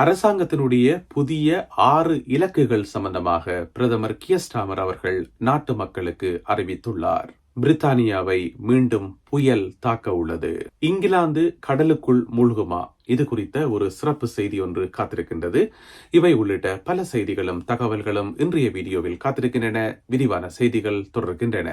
அரசாங்கத்தினுடைய புதிய ஆறு இலக்குகள் சம்பந்தமாக பிரதமர் கியஸ்டாமர் அவர்கள் நாட்டு மக்களுக்கு அறிவித்துள்ளார். பிரித்தானியாவை மீண்டும் புயல் தாக்க உள்ளது. இங்கிலாந்து கடலுக்குள் மூழ்குமா? இது குறித்த ஒரு சிறப்பு செய்தி ஒன்று காத்திருக்கின்றது. இவை உள்ளிட்ட பல செய்திகளும் தகவல்களும் இன்றைய வீடியோவில் காத்திருக்கின்றன. விரிவான செய்திகள் தொடர்கின்றன.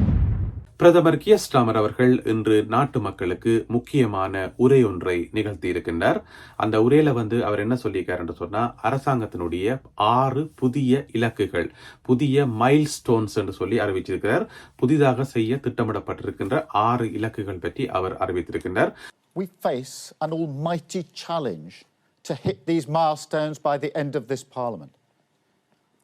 பிரதமர் கியஸ்டாமர் அவர்கள் இன்று நாட்டு மக்களுக்கு முக்கியமான உரை ஒன்றை நிகழ்த்தி இருக்கின்றார் அந்த உரையில வந்து அவர் என்ன சொல்லியிருக்காருன்னு சொன்னா அரசாங்கத்தினுடைய ஆறு புதிய இலக்குகள் புதிய மைல் ஸ்டோன்ஸ் என்று சொல்லி அறிவிச்சிருக்கிறார் புதிதாக செய்ய திட்டமிடப்பட்டிருக்கின்ற ஆறு இலக்குகள் பற்றி அவர் அறிவித்திருக்கின்றார் We face an almighty challenge to hit these milestones by the end of this Parliament.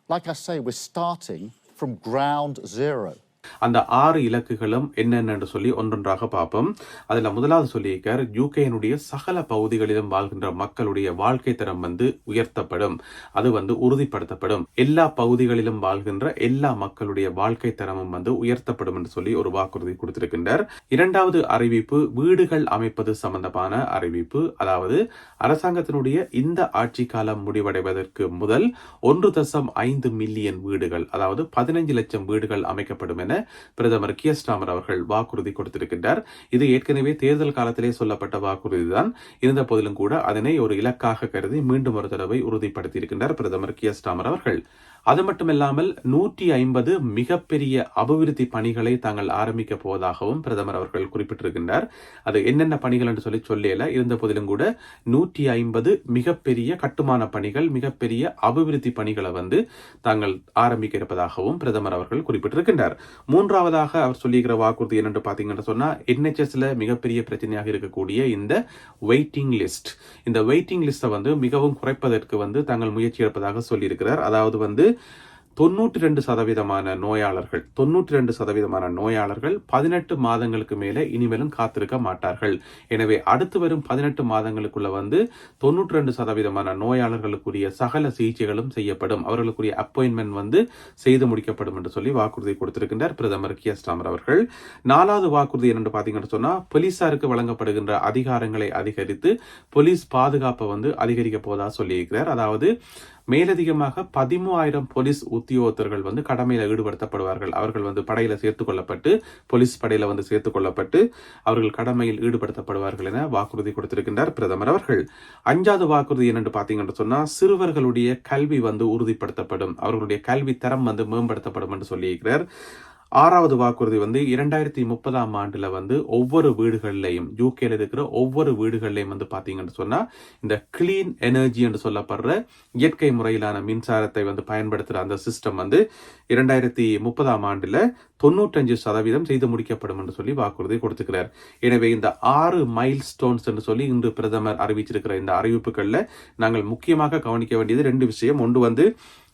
Like I say, we're starting from ground zero. அந்த ஆறு இலக்குகளும் என்னென்னு சொல்லி ஒன்றொன்றாக பார்ப்போம். அதுல முதலாவது சொல்லியிருக்கார் யூகேனுடைய சகல பகுதிகளிலும் வாழ்கின்ற மக்களுடைய வாழ்க்கை தரம் வந்து உயர்த்தப்படும். அது வந்து உறுதிப்படுத்தப்படும். எல்லா பகுதிகளிலும் வாழ்கின்ற எல்லா மக்களுடைய வாழ்க்கை தரமும் வந்து உயர்த்தப்படும் என்று சொல்லி ஒரு வாக்குறுதி கொடுத்திருக்கின்றார். இரண்டாவது அறிவிப்பு வீடுகள் அமைப்பது சம்பந்தமான அறிவிப்பு. அதாவது அரசாங்கத்தினுடைய இந்த ஆட்சி காலம் முடிவடைவதற்கு முதல் ஒன்று தசம் ஐந்து மில்லியன் வீடுகள் அதாவது பதினைஞ்சு லட்சம் வீடுகள் அமைக்கப்படும் என பிரதமர் கியஸ்டாமர் அவர்கள் வாக்குறுதி கொடுத்திருக்கின்றார். இது ஏற்கனவே தேர்தல் காலத்திலே சொல்லப்பட்ட வாக்குறுதி தான் இருந்த போதிலும் கூட அதனை ஒரு இலக்காக கருதி மீண்டும் ஒரு தடவை உறுதிப்படுத்தியிருக்கின்றார் பிரதமர் பிரதமர் கியஸ்டாமர் அவர்கள். அது மட்டுமில்லாமல் நூற்றி ஐம்பது மிகப்பெரிய அபிவிருத்தி பணிகளை தாங்கள் ஆரம்பிக்க போவதாகவும் பிரதமர் அவர்கள் குறிப்பிட்டிருக்கின்றார். அது என்னென்ன பணிகள் என்று சொல்லி சொல்லல. இருந்த போதிலும் கூட நூற்றி ஐம்பது மிகப்பெரிய கட்டுமான பணிகள் மிகப்பெரிய அபிவிருத்தி பணிகளை வந்து தாங்கள் ஆரம்பிக்க இருப்பதாகவும் பிரதமர் அவர்கள் குறிப்பிட்டிருக்கின்றார். மூன்றாவதாக அவர் சொல்லியிருக்கிற வாக்குறுதி என்னென்று பார்த்தீங்கன்னு சொன்னால் என்ஹெச்எஸ்ல மிகப்பெரிய பிரச்சனையாக இருக்கக்கூடிய இந்த வெயிட்டிங் லிஸ்ட் இந்த வெயிட்டிங் லிஸ்ட்டை வந்து மிகவும் குறைப்பதற்கு வந்து தாங்கள் முயற்சி எடுப்பதாக சொல்லியிருக்கிறார். அதாவது வந்து தொண்ணூற்றி ரெண்டு சதவீதமான நோயாளர்கள் தொண்ணூற்றி ரெண்டு சதவீதமான நோயாளர்கள் பதினெட்டு மாதங்களுக்கு மேலே இனிமேலும் காத்திருக்க மாட்டார்கள். எனவே அடுத்து வரும் பதினெட்டு மாதங்களுக்குள்ள வந்து தொண்ணூற்றி ரெண்டு சதவீதமான நோயாளர்களுக்குரிய சகல சிகிச்சைகளும் செய்யப்படும். அவர்களுக்குரிய அப்பாயின்மெண்ட் வந்து செய்து முடிக்கப்படும் என்று சொல்லி வாக்குறுதி கொடுத்திருக்கின்றார் பிரதமர் கி எஸ் ராமர் அவர்கள். நாலாவது வாக்குறுதி என்னென்று பார்த்தீங்கன்னு சொன்னா போலீசாருக்கு வழங்கப்படுகின்ற அதிகாரங்களை அதிகரித்து போலீஸ் பாதுகாப்பை வந்து அதிகரிக்க போவதாக சொல்லியிருக்கிறார். அதாவது மேலதிகமாக பதிமூவாயிரம் போலீஸ் உத்தியோகத்தர்கள் வந்து கடமையில் ஈடுபடுத்தப்படுவார்கள். அவர்கள் வந்து படையில் சேர்த்துக் கொள்ளப்பட்டு போலீஸ் படையில் வந்து சேர்த்துக் கொள்ளப்பட்டு அவர்கள் கடமையில் ஈடுபடுத்தப்படுவார்கள் என வாக்குறுதி கொடுத்திருக்கின்றார் பிரதமர் அவர்கள். அஞ்சாவது வாக்குறுதி என்னென்று பார்த்தீங்கன்னு சொன்னா சிறுவர்களுடைய கல்வி வந்து உறுதிப்படுத்தப்படும். அவர்களுடைய கல்வி தரம் வந்து மேம்படுத்தப்படும் என்று சொல்லியிருக்கிறார். ஆறாவது வாக்குறுதி வந்து இரண்டாயிரத்தி முப்பதாம் ஆண்டுல வந்து ஒவ்வொரு வீடுகள்லையும் யூகேல இருக்கிற ஒவ்வொரு வீடுகள்லையும் வந்து பாத்தீங்கன்னு சொன்னா இந்த கிளீன் எனர்ஜி என்று சொல்லப்படுற இயற்கை முறையிலான மின்சாரத்தை வந்து பயன்படுத்துற அந்த சிஸ்டம் வந்து இரண்டாயிரத்தி முப்பதாம் ஆண்டுல தொண்ணூற்றஞ்சு சதவீதம் செய்து முடிக்கப்படும் என்று சொல்லி வாக்குறுதி கொடுத்துக்கிறார். எனவே இந்த ஆறு மைல் ஸ்டோன்ஸ் என்று சொல்லி இன்று பிரதமர் அறிவிச்சிருக்கிற இந்த அறிவிப்புகள்ல நாங்கள் முக்கியமாக கவனிக்க வேண்டியது ரெண்டு விஷயம். ஒன்று வந்து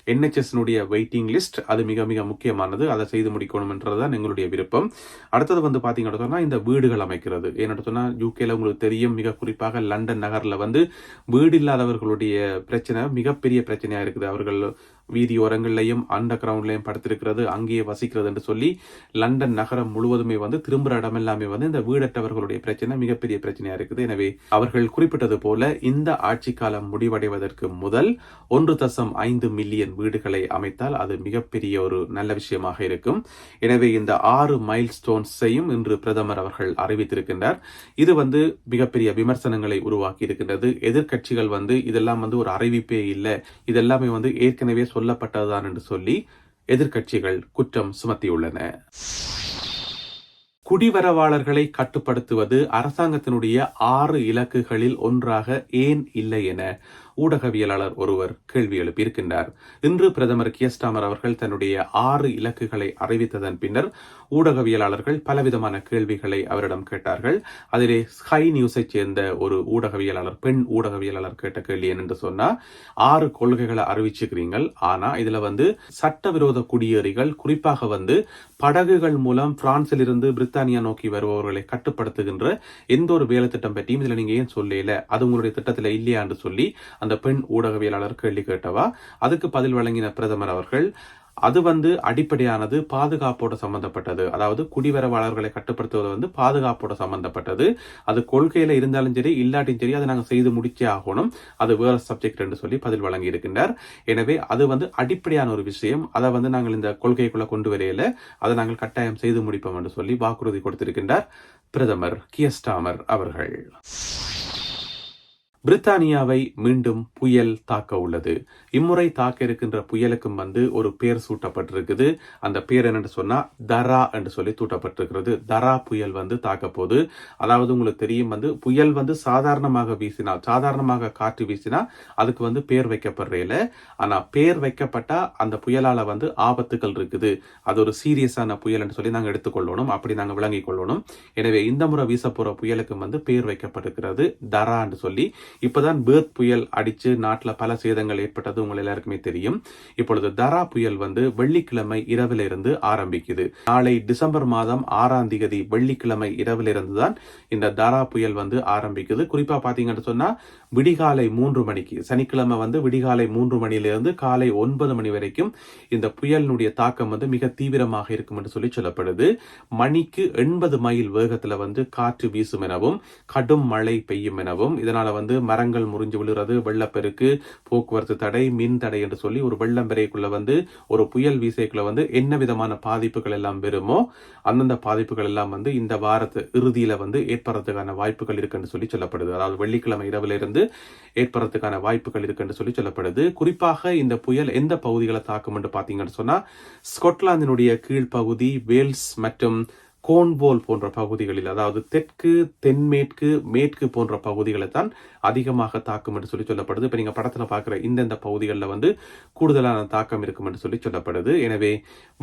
என்ஹெச்எஸ்னுடைய வெயிட்டிங் லிஸ்ட் அது மிக மிக முக்கியமானது. அதை செய்து முடிக்கணும்ன்றது தான் எங்களுடைய விருப்பம். அடுத்தது வந்து பார்த்தீங்கன்னு சொன்னால் இந்த வீடுகள் அமைக்கிறது. ஏன்னு சொன்னால் யூகேல உங்களுக்கு தெரியும் மிக குறிப்பாக லண்டன் நகரில் வந்து வீடு இல்லாதவர்களுடைய பிரச்சனை மிகப்பெரிய பிரச்சனையாக இருக்குது. அவர்கள் வீதியோரங்கள்லையும் அண்டர் கிரவுண்ட்லையும் படுத்திருக்கிறது அங்கேயே வசிக்கிறது என்று சொல்லி லண்டன் நகரம் முழுவதுமே வந்து திரும்புகிற இடம் எல்லாமே வந்து இந்த வீடற்றவர்களுடைய பிரச்சனை மிகப்பெரிய பிரச்சனையா இருக்குது. எனவே அவர்கள் குறிப்பிட்டது போல இந்த ஆட்சி காலம் முடிவடைவதற்கு முதல் ஒன்று தசம் ஐந்து மில்லியன் வீடுகளை அமைத்தால் அது மிகப்பெரிய ஒரு நல்ல விஷயமாக இருக்கும். எனவே இந்த ஆறு மைல் ஸ்டோன்ஸையும் இன்று பிரதமர் அவர்கள் அறிவித்திருக்கின்றார். இது வந்து மிகப்பெரிய விமர்சனங்களை உருவாக்கி இருக்கின்றது. எதிர்க்கட்சிகள் வந்து இதெல்லாம் வந்து ஒரு அறிவிப்பே இல்லை. இதெல்லாமே வந்து ஏற்கனவே சொல்லப்பட்டதுதான் என்று சொல்லி எதிர்க்கட்சிகள் குற்றம் சுமத்தியுள்ளன. குடிவரவாளர்களை கட்டுப்படுத்துவது அரசாங்கத்தினுடைய ஆறு இலக்குகளில் ஒன்றாக ஏன் இல்லை என ஊடகவியலாளர் ஒருவர் கேள்வி எழுப்பியிருக்கின்றார். இன்று பிரதமர் கியஸ்டாமர் அவர்கள் தன்னுடைய ஆறு இலக்குகளை அறிவித்ததன் பின்னர் ஊடகவியலாளர்கள் பலவிதமான கேள்விகளை அவரிடம் கேட்டார்கள். அதிலே ஸ்கை நியூஸை சேர்ந்த ஒரு ஊடகவியலாளர் பெண் ஊடகவியலாளர் கேட்ட கேள்வி என்னென்று சொன்னா ஆறு கொள்கைகளை அறிவிச்சுக்கிறீங்கள் ஆனா இதுல வந்து சட்டவிரோத குடியேறிகள் குறிப்பாக வந்து படகுகள் மூலம் பிரான்சில் இருந்து பிரித்தானியா நோக்கி வருபவர்களை கட்டுப்படுத்துகின்ற எந்த ஒரு வேலை திட்டம் பற்றியும் இதுல நீங்க ஏன் சொல்லல? அது உங்களுடைய திட்டத்துல இல்லையான்னு சொல்லி அந்த பெண் ஊடகவியலாளர் கேள்வி கேட்டவா? அதுக்கு பதில் வழங்கின பிரதமர் அவர்கள் அது வந்து அடிப்படையானது பாதுகாப்போட சம்பந்தப்பட்டது. அதாவது குடிவரவாளர்களை கட்டுப்படுத்துவது வந்து பாதுகாப்போட சம்பந்தப்பட்டது. அது கொள்கையில இருந்தாலும் சரி இல்லாட்டியும் சரி அதை நாங்கள் செய்து முடிச்சே ஆகணும். அது வேற சப்ஜெக்ட் என்று சொல்லி பதில் வழங்கி இருக்கின்றார் எனவே அது வந்து அடிப்படையான ஒரு விஷயம். அதை வந்து நாங்கள் இந்த கொள்கைக்குள்ள கொண்டு வரையில. அதை நாங்கள் கட்டாயம் செய்து முடிப்போம் என்று சொல்லி வாக்குறுதி கொடுத்திருக்கின்றார் பிரதமர் கியஸ்டாமர் அவர்கள். பிரித்தானியாவை மீண்டும் புயல் தாக்க உள்ளது. இம்முறை தாக்க இருக்கின்ற புயலுக்கும் வந்து ஒரு பேர் சூட்டப்பட்டிருக்குது. அந்த பேர் என்னன்னு சொன்னா தரா என்று சொல்லி சூட்டப்பட்டிருக்கிறது தரா புயல் வந்து தாக்க போது அதாவது உங்களுக்கு தெரியும் வந்து புயல் வந்து சாதாரணமாக வீசினா சாதாரணமாக காற்று வீசினா அதுக்கு வந்து பேர் வைக்கப்படுறேல. ஆனா பேர் வைக்கப்பட்டா அந்த புயலால வந்து ஆபத்துகள் இருக்குது. அது ஒரு சீரியஸான புயல் என்று சொல்லி நாங்கள் எடுத்துக்கொள்ளணும். அப்படி நாங்கள் விளங்கிக் கொள்ளணும். எனவே இந்த முறை வீச போற புயலுக்கும் வந்து பேர் வைக்கப்பட்டிருக்கிறது. தரா என்று சொல்லி. இப்போதான் பேர்த் புயல் அடிச்சு நாட்டில் பல சேதங்கள் ஏற்பட்டது உங்கள் எல்லாருக்குமே தெரியும். இப்பொழுது தரா புயல் வந்து வெள்ளிக்கிழமை இரவிலிருந்து ஆரம்பிக்குது. நாளை டிசம்பர் மாதம் ஆறாம் தேதி வெள்ளிக்கிழமை இரவிலிருந்து தான் இந்த தரா புயல் வந்து ஆரம்பிக்குது. குறிப்பா பார்த்தீங்கன்னு சொன்னா விடிகாலை மூன்று மணிக்கு சனிக்கிழமை வந்து விடிகாலை மூன்று மணியிலிருந்து காலை ஒன்பது மணி வரைக்கும் இந்த புயலினுடைய தாக்கம் வந்து மிக தீவிரமாக இருக்கும் என்று சொல்லி சொல்லப்படுது. மணிக்கு எண்பது மைல் வேகத்தில் வந்து காற்று வீசும் எனவும் கடும் மழை பெய்யும் எனவும் இதனால வந்து மரங்கள் முறிஞ்சு விழுறது வெள்ளப்பெருக்கு போக்குவரத்து தடை மின் தடை என்று சொல்லி ஒரு வெள்ளம் பெறைக்குள்ள வந்து ஒரு புயல் வீசைக்குள்ள வந்து என்ன விதமான பாதிப்புகள் எல்லாம் வருமோ அந்தந்த பாதிப்புகள் எல்லாம் வந்து இந்த வாரத்து இறுதியில் வந்து ஏற்படுறதுக்கான வாய்ப்புகள் இருக்குன்னு சொல்லி சொல்லப்படுது. அதாவது வெள்ளிக்கிழமை இரவிலிருந்து ஏற்படுறதுக்கான வாய்ப்புகள் இருக்குன்னு சொல்லி சொல்லப்படுது. குறிப்பாக இந்த புயல் எந்த பகுதிகளை தாக்கும் என்று பாத்தீங்கன்னு சொன்னா ஸ்கொட்லாந்தினுடைய கீழ்ப்பகுதி வேல்ஸ் மற்றும் கோன்போல் போன்ற பகுதிகளில் அதாவது தெற்கு தென்மேற்கு மேற்கு போன்ற பகுதிகளை தான் அதிகமாக தாக்கும் என்று சொல்லி சொல்லப்படுது. இப்போ நீங்கள் படத்தில் பார்க்குற இந்தந்த பகுதிகளில் வந்து கூடுதலான தாக்கம் இருக்கும் என்று சொல்லி சொல்லப்படுது. எனவே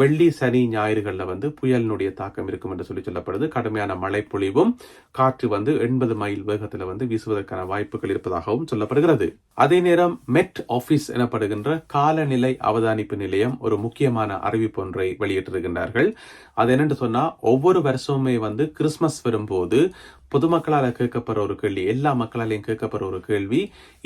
வெள்ளி சனி ஞாயிறுகளில் வந்து புயலினுடைய தாக்கம் இருக்கும் என்று சொல்லி சொல்லப்படுது. கடுமையான மழைப்பொழிவும் காற்று வந்து எண்பது மைல் வேகத்தில் வந்து வீசுவதற்கான வாய்ப்புகள் இருப்பதாகவும் சொல்லப்படுகிறது. அதே நேரம் மெட் ஆஃபீஸ் எனப்படுகின்ற காலநிலை அவதானிப்பு நிலையம் ஒரு முக்கியமான அறிவிப்பு ஒன்றை வெளியிட்டிருக்கின்றார்கள். அது என்னென்று சொன்னால் ஒவ்வொரு வருஷமுமே வந்து கிறிஸ்மஸ் வரும்போது பொதுமக்களால் கேட்கப்படுற ஒரு கேள்வி எல்லா மக்களாலையும் கேட்கப்படுற ஒரு கேள்வி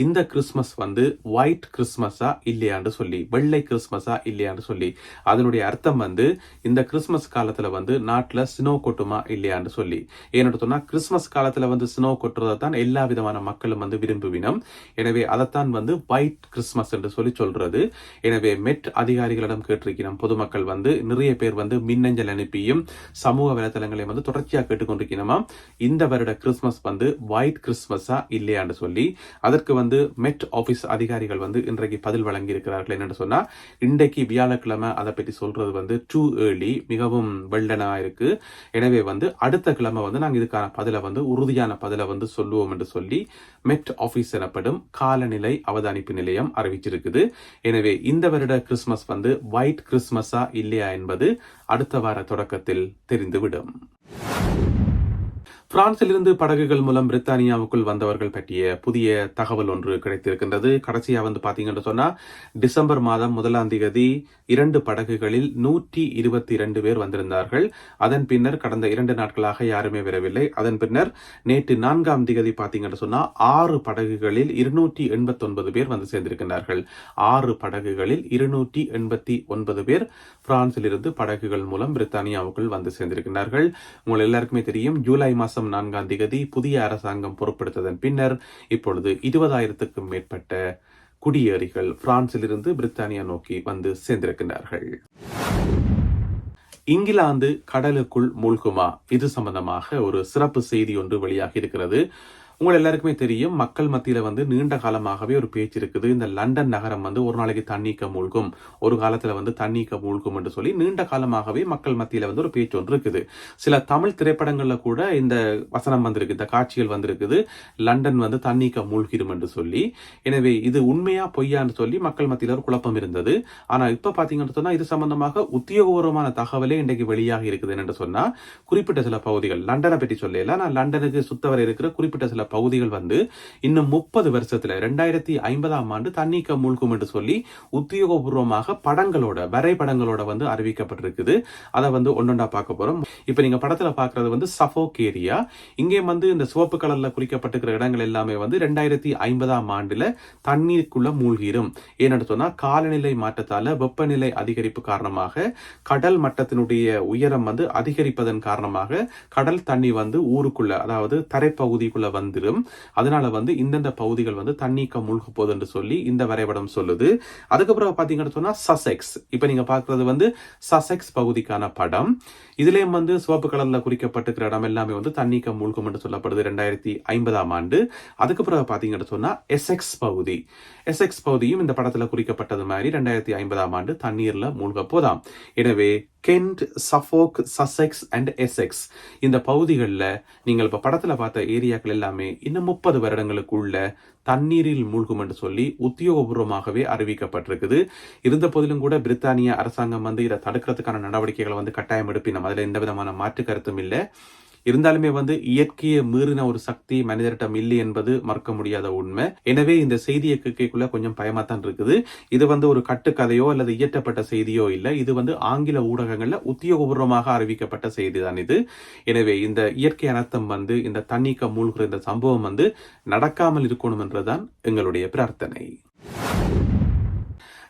இந்த கிறிஸ்மஸ் வந்து ஒயிட் கிறிஸ்மஸா இல்லையான்னு சொல்லி வெள்ளை கிறிஸ்மஸா இல்லையான்னு சொல்லி. அதனுடைய அர்த்தம் வந்து இந்த கிறிஸ்மஸ் காலத்தில் வந்து நாட்டில் ஸ்னோ கொட்டுமா இல்லையான்னு சொல்லி. ஏன்னு சொன்னால் கிறிஸ்மஸ் காலத்தில் வந்து ஸ்னோ கொட்டுறதை தான் எல்லா விதமான மக்களும் வந்து விரும்புவினம். எனவே அதைத்தான் வந்து ஒயிட் கிறிஸ்மஸ் என்று சொல்லி சொல்றது. எனவே மெட் அதிகாரிகளிடம் கேட்டிருக்கிறோம் பொதுமக்கள் வந்து நிறைய பேர் வந்து மின்னஞ்சல் அனுப்பியும் சமூக வலைதளங்களை வந்து தொடர்ச்சியாக கேட்டுக்கொண்டிருக்கணுமா இந்த வருட கிறிஸ்மஸ் வந்து ஒயிட் கிறிஸ்மஸா இல்லையான்னு சொல்லி அதற்கு வந்து மெட் ஆஃபீஸ் அதிகாரிகள் வந்து இன்றைக்கு பதில் வழங்கி இருக்கிறார்கள் என்னென்னு சொன்னா இன்றைக்கு வியாழக்கிழமை அதை பற்றி சொல்றது வந்து டூ ஏர்லி மிகவும் வெள்ளனா இருக்கு. எனவே வந்து அடுத்த கிழமை வந்து நாங்கள் இதுக்கான பதிலை வந்து உறுதியான பதிலை வந்து சொல்லுவோம் என்று சொல்லி மெட் ஆஃபீஸ் எனப்படும் காலநிலை அவதானிப்பு நிலையம் அறிவிச்சிருக்குது. எனவே இந்த வருட கிறிஸ்மஸ் வந்து ஒயிட் கிறிஸ்மஸா இல்லையா என்பது அடுத்த வார தொடக்கத்தில் தெரிந்துவிடும். பிரான்சிலிருந்து படகுகள் மூலம் பிரித்தானியாவுக்குள் வந்தவர்கள் பற்றிய புதிய தகவல் ஒன்று கிடைத்திருக்கின்றது. கடைசியாக வந்து பார்த்தீங்கன்னு சொன்னால் டிசம்பர் மாதம் முதலாம் தேதி இரண்டு படகுகளில் நூற்றி இருபத்தி இரண்டு பேர் வந்திருந்தார்கள். அதன் பின்னர் கடந்த இரண்டு நாட்களாக யாருமே வரவில்லை. அதன் பின்னர் நேற்று நான்காம் தேதி பார்த்தீங்கன்னு சொன்னால் ஆறு படகுகளில் இருநூற்றி எண்பத்தி ஒன்பது பேர் வந்து சேர்ந்திருக்கிறார்கள் ஆறு படகுகளில் இருநூற்றி எண்பத்தி ஒன்பது பேர் பிரான்சிலிருந்து படகுகள் மூலம் பிரித்தானியாவுக்குள் வந்து சேர்ந்திருக்கிறார்கள் உங்கள் எல்லாருக்குமே தெரியும் ஜூலை மாதம் நான்காம் தேதி புதிய அரசாங்கம் பொறுப்பெடுத்ததன் பின்னர் இப்பொழுது இருபதாயிரத்துக்கும் மேற்பட்ட குடியேறிகள் பிரான்சிலிருந்து பிரித்தானியா நோக்கி வந்து சேர்ந்திருக்கின்றார்கள். இங்கிலாந்து கடலுக்குள் மூழ்குமா? இது சம்பந்தமாக ஒரு சிறப்பு செய்தி ஒன்று வெளியாகி இருக்கிறது. உங்கள் எல்லாருக்குமே தெரியும் மக்கள் மத்தியில் வந்து நீண்ட காலமாகவே ஒரு பேச்சு இருக்குது. இந்த லண்டன் நகரம் வந்து ஒரு நாளைக்கு தண்ணீக்க மூழ்கும். ஒரு காலத்தில் வந்து தண்ணீக்க மூழ்கும் என்று சொல்லி நீண்ட காலமாகவே மக்கள் மத்தியில் வந்து ஒரு பேச்சு ஒன்று இருக்குது. சில தமிழ் திரைப்படங்களில் கூட இந்த வசனம் வந்திருக்கு இந்த காட்சிகள் வந்திருக்குது. லண்டன் வந்து தண்ணீக்க மூழ்கிடும் என்று சொல்லி. எனவே இது உண்மையா பொய்யான்னு சொல்லி மக்கள் மத்தியில் ஒரு குழப்பம் இருந்தது. ஆனால் இப்போ பார்த்தீங்கன்னு சொன்னால் இது சம்பந்தமாக உத்தியோகபூர்வமான தகவலே இன்றைக்கு வெளியாக இருக்குது என்று சொன்னால் குறிப்பிட்ட சில பகுதிகள் லண்டனை பற்றி சொல்லல நான் லண்டனுக்கு சுத்தவரை இருக்கிற குறிப்பிட்ட சில பகுதிகள் வந்து இன்னும் முப்பது வருஷத்துல ரெண்டாயிரத்தி ஐம்பதாம் ஆண்டு தண்ணீக்க மூழ்கும் என்று சொல்லி உத்தியோகபூர்வமாக படங்களோட வரைபடங்களோட வந்து அறிவிக்கப்பட்டிருக்குது. அதை வந்து ஒன்னொண்டா பார்க்க போறோம். இப்ப நீங்க படத்துல பாக்குறது வந்து சஃபோக் ஏரியா இங்கே வந்து இந்த சிவப்பு கலர்ல குறிக்கப்பட்டிருக்கிற இடங்கள் எல்லாமே வந்து ரெண்டாயிரத்தி ஐம்பதாம் ஆண்டுல தண்ணீருக்குள்ள மூழ்கிடும் ஏன்னு சொன்னா காலநிலை மாற்றத்தால வெப்பநிலை அதிகரிப்பு காரணமாக கடல் மட்டத்தினுடைய உயரம் வந்து அதிகரிப்பதன் காரணமாக கடல் தண்ணி வந்து ஊருக்குள்ள அதாவது தரைப்பகுதிக்குள்ள வந்துடும் அதனால வந்து இந்தந்த பகுதிகள் வந்து தண்ணீக்க மூழ்க போகுது என்று சொல்லி இந்த வரைபடம் சொல்லுது. அதுக்கப்புறம் பார்த்தீங்கன்னு சொன்னா சசெக்ஸ் இப்போ நீங்க பார்க்குறது வந்து சசெக்ஸ் பகுதிக்கான படம். இதுலயும் வந்து சிவப்பு கலர்ல குறிக்கப்பட்டிருக்கிற இடம் எல்லாமே வந்து தண்ணீக்க மூழ்கும் என்று சொல்லப்படுது ரெண்டாயிரத்தி ஐம்பதாம் ஆண்டு. அதுக்கப்புறம் பார்த்தீங்கன்னு சொன்னா எஸ்எக்ஸ் பகுதி. எஸ்எக்ஸ் பகுதியும் இந்த படத்துல குறிக்கப்பட்டது மாதிரி ரெண்டாயிரத்தி ஐம்பதாம் ஆண்டு தண்ணீர்ல மூழ்க போதாம். எனவே Kent Suffolk Sussex and Essex இந்த பகுதிகளில் நீங்கள் இப்போ படத்தில் பார்த்த ஏரியாக்கள் எல்லாமே இன்னும் முப்பது வருடங்களுக்குள்ள தண்ணீரில் மூழ்கும் என்று சொல்லி உத்தியோகபூர்வமாகவே அறிவிக்கப்பட்டிருக்குது. இருந்த போதிலும் கூட பிரித்தானிய அரசாங்கம் வந்து இதை தடுக்கிறதுக்கான நடவடிக்கைகளை வந்து கட்டாயம் எடுப்பினோம் அதில் எந்த விதமான மாற்று கருத்தும் இல்லை. இருந்தாலுமே வந்து இயற்கையை மீறின ஒரு சக்தி மனிதரிடம் இல்லை என்பது மறக்க முடியாத உண்மை. எனவே இந்த செய்தியை கேட்கக்குள்ள கொஞ்சம் பயமாத்தான் இருக்குது. இது வந்து ஒரு கட்டுக்கதையோ அல்லது இயற்றப்பட்ட செய்தியோ இல்லை. இது வந்து ஆங்கில ஊடகங்கள்ல உத்தியோகபூர்வமாக அறிவிக்கப்பட்ட செய்தி தான் இது. எனவே இந்த இயற்கை அனர்த்தம் வந்து இந்த தண்ணீக்க மூழ்கிற இந்த சம்பவம் வந்து நடக்காமல் இருக்கணும் என்றுதான் எங்களுடைய பிரார்த்தனை.